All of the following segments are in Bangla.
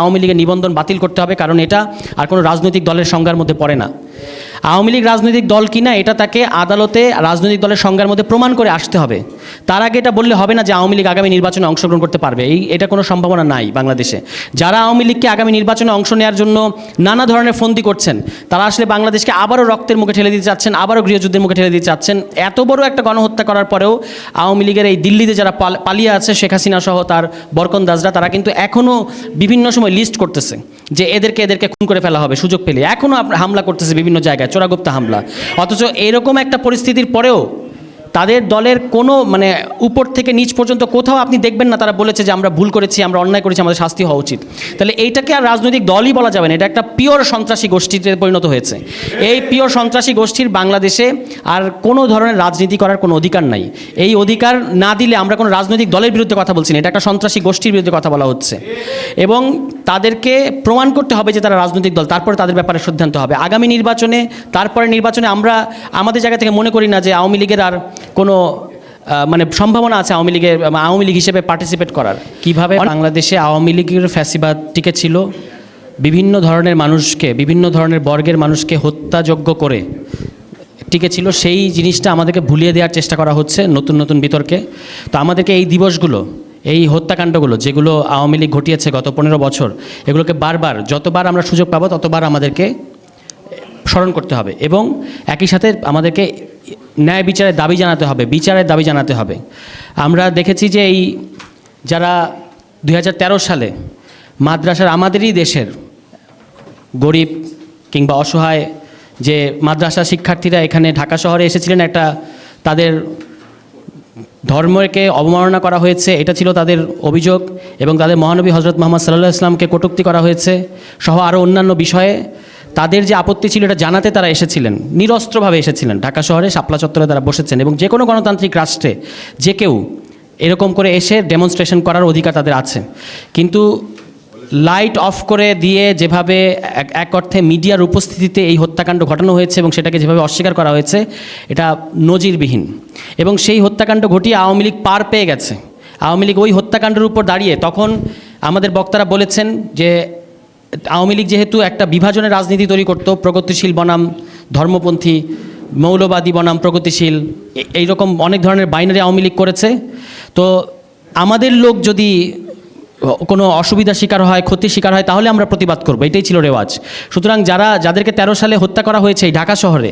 আওয়ামী লীগের নিবন্ধন বাতিল করতে হবে, কারণ এটা আর কোনো রাজনৈতিক দলের সংজ্ঞার মধ্যে পড়ে না। আওয়ামী লীগ রাজনৈতিক দল কিনা, এটা তাকে আদালতে রাজনৈতিক দলের সংজ্ঞার মধ্যে প্রমাণ করে আসতে হবে। তার আগে এটা বললে হবে না যে আওয়ামী লীগ আগামী নির্বাচনে অংশগ্রহণ করতে পারবে। এই, এটা কোনো সম্ভাবনা নাই বাংলাদেশে। যারা আওয়ামী লীগকে আগামী নির্বাচনে অংশ নেওয়ার জন্য নানা ধরনের ফন্দি করছেন, তারা আসলে বাংলাদেশকে আবারও রক্তের মুখে ঠেলে দিতে চাচ্ছেন, আবারও গৃহযুদ্ধের মুখে ঠেলে দিতে চাচ্ছেন। এত বড় একটা গণহত্যা করার পরেও আওয়ামী লীগের এই দিল্লিতে যারা পাল- পালিয়ে আছে, শেখ হাসিনা সহ তার বরকন দাসরা তারা কিন্তু এখনও বিভিন্ন সময় লিস্ট করতেছে। যে এদেরকে এদেরকে খুন করে ফেলা হবে, সুযোগ পেলে। এখনও হামলা করতেছে বিভিন্ন জায়গায়, চোরাগুপ্তা হামলা। অথচ এরকম একটা পরিস্থিতির পরেও তাদের দলের কোনো মানে উপর থেকে নিচ পর্যন্ত কোথাও আপনি দেখবেন না, তারা বলেছে যে আমরা ভুল করেছি, আমরা অন্যায় করেছি, আমাদের শাস্তি হওয়া উচিত। তাহলে এইটাকে আর রাজনৈতিক দলই বলা যাবে না, এটা একটা পিওর সন্ত্রাসী গোষ্ঠীতে পরিণত হয়েছে। এই পিওর সন্ত্রাসী গোষ্ঠীর বাংলাদেশে আর কোনো ধরনের রাজনীতি করার কোনো অধিকার নাই। এই অধিকার না দিলে আমরা কোনো রাজনৈতিক দলের বিরুদ্ধে কথা বলছি না, এটা একটা সন্ত্রাসী গোষ্ঠীর বিরুদ্ধে কথা বলা হচ্ছে। এবং তাদেরকে প্রমাণ করতে হবে যে তারা রাজনৈতিক দল, তারপরে তাদের ব্যাপারে সিদ্ধান্ত হবে। আগামী নির্বাচনে, তারপরে নির্বাচনে আমরা আমাদের জায়গা থেকে মনে করি না যে আওয়ামী লীগের আর কোনো মানে সম্ভাবনা আছে আওয়ামী লীগের আওয়ামী লীগ হিসেবে পার্টিসিপেট করার। কীভাবে বাংলাদেশে আওয়ামী লীগের ফ্যাসিবাদ টিকে ছিল? বিভিন্ন ধরনের মানুষকে, বিভিন্ন ধরনের বর্গের মানুষকে হত্যাযোগ্য করে টিকে ছিল। সেই জিনিসটা আমাদেরকে ভুলিয়ে দেওয়ার চেষ্টা করা হচ্ছে নতুন নতুন বিতর্কে। তো আমাদেরকে এই দিবসগুলো এই হত্যাকাণ্ডগুলো যেগুলো আওয়ামী লীগ ঘটিয়েছে গত পনেরো বছর, এগুলোকে বারবার, যতবার আমরা সুযোগ পাবো, ততবার আমাদেরকে স্মরণ করতে হবে এবং একই সাথে আমাদেরকে ন্যায় বিচারের দাবি জানাতে হবে, বিচারের দাবি জানাতে হবে। আমরা দেখেছি যে এই যারা দু হাজার তেরো সালে মাদ্রাসার আমাদেরই দেশের গরিব কিংবা অসহায় যে মাদ্রাসা শিক্ষার্থীরা এখানে ঢাকা শহরে এসেছিলেন, একটা তাদের ধর্মকে অবমাননা করা হয়েছে, এটা ছিল তাদের অভিযোগ এবং তাদের মহানবী হজরত মোহাম্মদ সাল্লাহ ইসলামকে কটুক্তি করা হয়েছে সহ আরও অন্যান্য বিষয়ে। তাদের যে আপত্তি ছিল এটা জানাতে তারা এসেছিলেন, নিরস্ত্রভাবে এসেছিলেন। ঢাকা শহরে শাপলা চত্বরে তারা বসেছেন এবং যে কোনো গণতান্ত্রিক রাষ্ট্রে যে কেউ এরকম করে এসে ডেমনস্ট্রেশন করার অধিকার তাদের আছে। কিন্তু লাইট অফ করে দিয়ে যেভাবে এক অর্থে মিডিয়ার উপস্থিতিতে এই হত্যাকাণ্ড ঘটানো হয়েছে এবং সেটাকে যেভাবে অস্বীকার করা হয়েছে, এটা নজিরবিহীন। এবং সেই হত্যাকাণ্ড ঘটিয়ে আওয়ামী লীগ পার পেয়ে গেছে। আওয়ামী লীগ ওই হত্যাকাণ্ডের উপর দাঁড়িয়ে তখন আমাদের বক্তারা বলেছেন যে, আওয়ামী লীগ যেহেতু একটা বিভাজনের রাজনীতি তৈরি করত, প্রগতিশীল বনাম, ধর্মপন্থী, মৌলবাদী বনাম, প্রগতিশীল এইরকম অনেক ধরনের বাইনারি আওয়ামী লীগ করেছে। তো আমাদের লোক যদি কোনো অসুবিধার শিকার হয়, ক্ষতির শিকার হয়, তাহলে আমরা প্রতিবাদ করব। এটাই ছিল রেওয়াজ। সুতরাং যারা, যাদেরকে তেরো সালে হত্যা করা হয়েছে এই ঢাকা শহরে,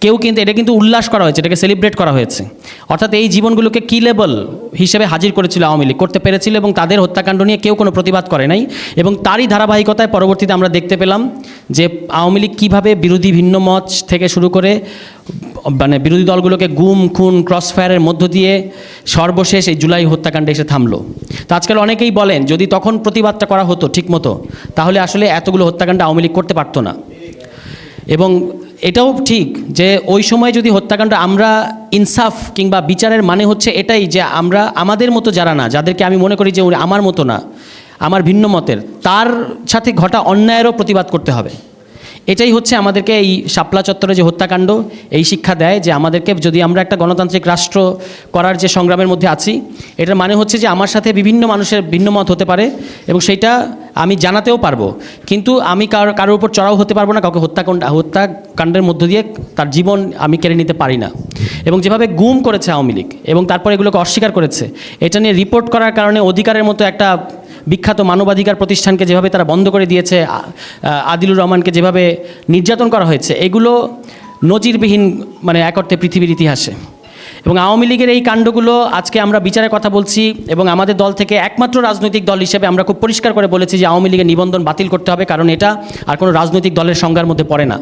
কেউ কিন্তু, এটা কিন্তু উল্লাস করা হয়েছে, এটাকে সেলিব্রেট করা হয়েছে। অর্থাৎ এই জীবনগুলোকে কি লেবল হিসেবে হাজির করেছিল আওয়ামী লীগ? করতে পেরেছিল এবং তাদের হত্যাকাণ্ড নিয়ে কেউ কোনো প্রতিবাদ করে নাই এবং তারই ধারাবাহিকতায় পরবর্তীতে আমরা দেখতে পেলাম যে আওয়ামী লীগ কীভাবে বিরোধী ভিন্ন মত থেকে শুরু করে মানে বিরোধী দলগুলোকে গুম, খুন ক্রস ফায়ারের মধ্য দিয়ে সর্বশেষ এই জুলাই হত্যাকাণ্ডে এসে থামলো। তো আজকাল অনেকেই বলেন, যদি তখন প্রতিবাদটা করা হতো ঠিকমতো তাহলে আসলে এতগুলো হত্যাকাণ্ড আওয়ামী লীগ করতে পারতো না। এবং এটাও ঠিক যে ওই সময় যদি হত্যাকাণ্ড আমরা ইনসাফ কিংবা বিচারের মানে হচ্ছে এটাই যে আমরা আমাদের মতো যারা না, যাদেরকে আমি মনে করি যে আমার মতো না আমার ভিন্ন মতের। তার সাথে ঘটা অন্যায়েরও প্রতিবাদ করতে হবে। এটাই হচ্ছে আমাদেরকে এই শাপলা চত্বরে যে হত্যাকাণ্ড, এই শিক্ষা দেয় যে আমাদেরকে যদি আমরা একটা গণতান্ত্রিক রাষ্ট্র করার যে সংগ্রামের মধ্যে আছি, এটার মানে হচ্ছে যে আমার সাথে বিভিন্ন মানুষের ভিন্ন মত হতে পারে এবং সেইটা আমি জানাতেও পারব। কিন্তু আমি কার, কারোর উপর চড়াও হতে পারব না, কাউকে হত্যাকাণ্ড, হত্যাকাণ্ডের মধ্য দিয়ে তার জীবন আমি কেড়ে নিতে পারি না। এবং যেভাবে গুম করেছে আওয়ামী লীগ এবং তারপর এগুলোকে অস্বীকার করেছে, এটা নিয়ে রিপোর্ট করার কারণে অধিকারের মতো একটা বিখ্যাত মানবাধিকার প্রতিষ্ঠানকে যেভাবে তারা বন্ধ করে দিয়েছে আদিলুর রহমানকে যেভাবে নির্যাতন করা হয়েছে, এগুলো নজিরবিহীন মানে এক অর্থে পৃথিবীর ইতিহাসে। এবং আওয়ামী লীগের এই কাণ্ডগুলো আজকে আমরা বিচারের কথা বলছি এবং আমাদের দল থেকে একমাত্র রাজনৈতিক দল হিসেবে আমরা খুব পরিষ্কার করে বলেছি যে আওয়ামী লীগের নিবন্ধন বাতিল করতে হবে, কারণ এটা আর কোনো রাজনৈতিক দলের সংজ্ঞার মধ্যে পড়ে না।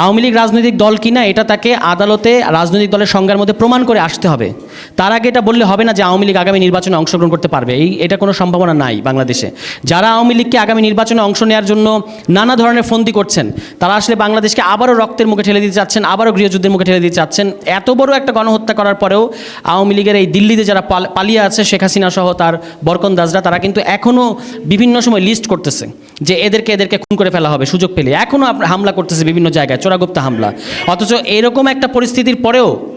আওয়ামী লীগ রাজনৈতিক দল কিনা, এটা তাকে আদালতে রাজনৈতিক দলের সংজ্ঞার মধ্যে প্রমাণ করে আসতে হবে। তার আগে এটা বললে হবে না যে আওয়ামী লীগ আগামী নির্বাচনে অংশগ্রহণ করতে পারবে। এই, এটা কোনো সম্ভাবনা নাই বাংলাদেশে। যারা আওয়ামী লীগকে আগামী নির্বাচনে অংশ নেওয়ার জন্য নানা ধরনের ফন্দি করছেন, তারা আসলে বাংলাদেশকে আবারও রক্তের মুখে ঠেলে দিতে চাচ্ছেন, আবারও গৃহযুদ্ধের মুখে ঠেলে দিতে চাচ্ছেন। এত বড় একটা গণহত্যা করার পরেও আওয়ামী লীগের এই দিল্লিতে যারা পাল- পালিয়ে আছে, শেখ হাসিনা সহ তার বরকন দাসরা, তারা কিন্তু এখনও বিভিন্ন সময় লিস্ট করতেছে যে এদেরকে এদেরকে খুন করে ফেলা হবে, সুযোগ পেলে। এখনও হামলা করতেছে বিভিন্ন জায়গায়, চোরাগুপ্তা হামলা। অথচ এরকম একটা পরিস্থিতির পরেও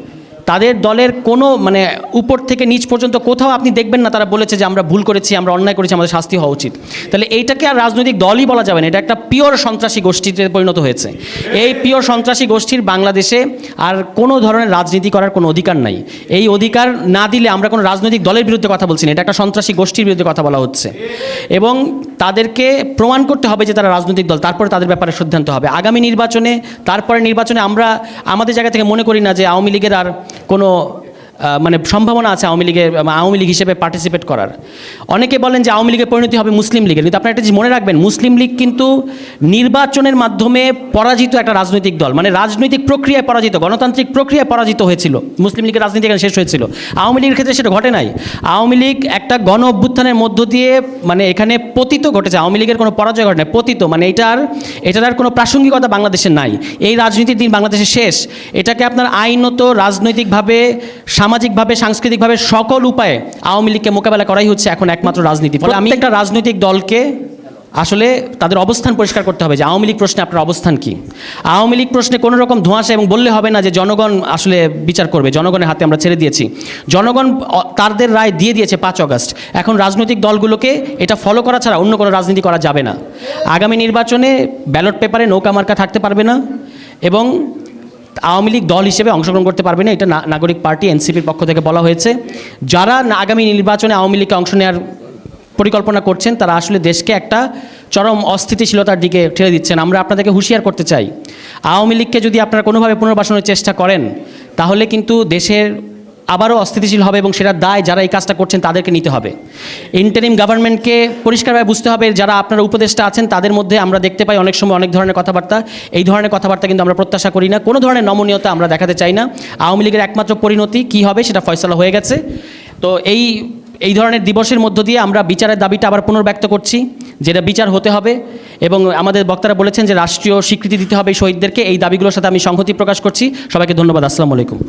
তাদের দলের কোনো মানে উপর থেকে নিচ পর্যন্ত কোথাও আপনি দেখবেন না, তারা বলেছে যে আমরা ভুল করেছি, আমরা অন্যায় করেছি, আমাদের শাস্তি হওয়া উচিত। তাহলে এইটাকে আর রাজনৈতিক দলই বলা যাবে না, এটা একটা পিওর সন্ত্রাসী গোষ্ঠীতে পরিণত হয়েছে। এই পিওর সন্ত্রাসী গোষ্ঠীর বাংলাদেশে আর কোনো ধরনের রাজনীতি করার কোনো অধিকার নাই। এই অধিকার না দিলে আমরা কোনো রাজনৈতিক দলের বিরুদ্ধে কথা বলছি না, এটা একটা সন্ত্রাসী গোষ্ঠীর বিরুদ্ধে কথা বলা হচ্ছে। এবং তাদেরকে প্রমাণ করতে হবে যে তারা রাজনৈতিক দল, তারপরে তাদের ব্যাপারে সিদ্ধান্ত হবে। আগামী নির্বাচনে তারপরে নির্বাচনে আমরা, আমাদের জায়গা থেকে মনে করি না যে আওয়ামী লীগের আর কোনো আহ, মানে সম্ভাবনা আছে আওয়ামী লীগের আওয়ামী লীগ হিসেবে পার্টিসিপেট করার। অনেকে বলেন যে আওয়ামী লীগের পরিণতি হবে মুসলিম লীগের, কিন্তু আপনারা একটা মনে রাখবেন, মুসলিম লীগ কিন্তু নির্বাচনের মাধ্যমে পরাজিত একটা রাজনৈতিক দল মানে রাজনৈতিক প্রক্রিয়ায় পরাজিত, গণতান্ত্রিক প্রক্রিয়ায় পরাজিত হয়েছিল। মুসলিম লীগের রাজনীতি এখানে শেষ হয়েছিল। আওয়ামী লীগের ক্ষেত্রে সেটা ঘটে নাই। আওয়ামী লীগ একটা গণ অভ্যুত্থানের মধ্য দিয়ে মানে এখানে পতিত ঘটেছে। আওয়ামী লীগের কোনো পরাজয় ঘটে নাই, পতিত মানে এটার এটার আর কোনো প্রাসঙ্গিকতা বাংলাদেশের নাই। এই রাজনীতির দিন বাংলাদেশে শেষ। এটাকে আপনার আইনত রাজনৈতিকভাবে সামাজিকভাবে, সাংস্কৃতিকভাবে সকল উপায়ে আওয়ামী লীগকে মোকাবেলা করাই হচ্ছে এখন একমাত্র রাজনীতি ফলে। আমি একটা রাজনৈতিক দলকে আসলে তাদের অবস্থান পরিষ্কার করতে হবে যে আওয়ামী লীগ প্রশ্নে আপনার অবস্থান কি। আওয়ামী লীগ প্রশ্নে কোনো রকম ধোঁয়াশা এবং বললে হবে না যে জনগণ আসলে বিচার করবে, জনগণের হাতে আমরা ছেড়ে দিয়েছি। জনগণ তাদের রায় দিয়ে দিয়েছে পাঁচ অগস্ট। এখন রাজনৈতিক দলগুলোকে এটা ফলো করা ছাড়া অন্য কোনো রাজনীতি করা যাবে না। আগামী নির্বাচনে ব্যালট পেপারে নৌকা মার্কা থাকতে পারবে না এবং আওয়ামী লীগ দল হিসেবে অংশগ্রহণ করতে পারবে না, এটা নাগরিক পার্টি, এনসিপির পক্ষ থেকে বলা হয়েছে। যারা আগামী নির্বাচনে আওয়ামী লীগকে অংশ নেওয়ার পরিকল্পনা করছেন, তারা আসলে দেশকে একটা চরম অস্থিতিশীলতার দিকে ঠেলে দিচ্ছেন। আমরা আপনাদেরকে হুঁশিয়ার করতে চাই। আওয়ামী লীগকে যদি আপনারা কোনোভাবে পুনর্বাসনের চেষ্টা করেন, তাহলে কিন্তু দেশের আবারও অস্থিতিশীল হবে এবং সেটা দায় যারা এই কাজটা করছেন তাদেরকে নিতে হবে। ইন্টারিম গভর্নমেন্টকে পরিষ্কারভাবে বুঝতে হবে, যারা আপনারা উপদেষ্টা আছেন তাদের মধ্যে আমরা দেখতে পাই অনেক সময় অনেক ধরনের কথাবার্তা। এই ধরনের কথাবার্তা কিন্তু আমরা প্রত্যাশা করি না। কোনো ধরনের নমনীয়তা আমরা দেখাতে চাই না। আওয়ামী লীগের একমাত্র পরিণতি কী হবে সেটা ফয়সলা হয়ে গেছে। তো এই এই ধরনের দিবসের মধ্য দিয়ে আমরা বিচারের দাবিটা আবার পুনর্ব্যক্ত করছি, যেটা বিচার হতে হবে। এবং আমাদের বক্তারা বলেছেন যে রাষ্ট্রীয় স্বীকৃতি দিতে হবে শহীদদেরকে। এই দাবিগুলোর সাথে আমি সংহতি প্রকাশ করছি। সবাইকে ধন্যবাদ। আসসালামু আলাইকুম।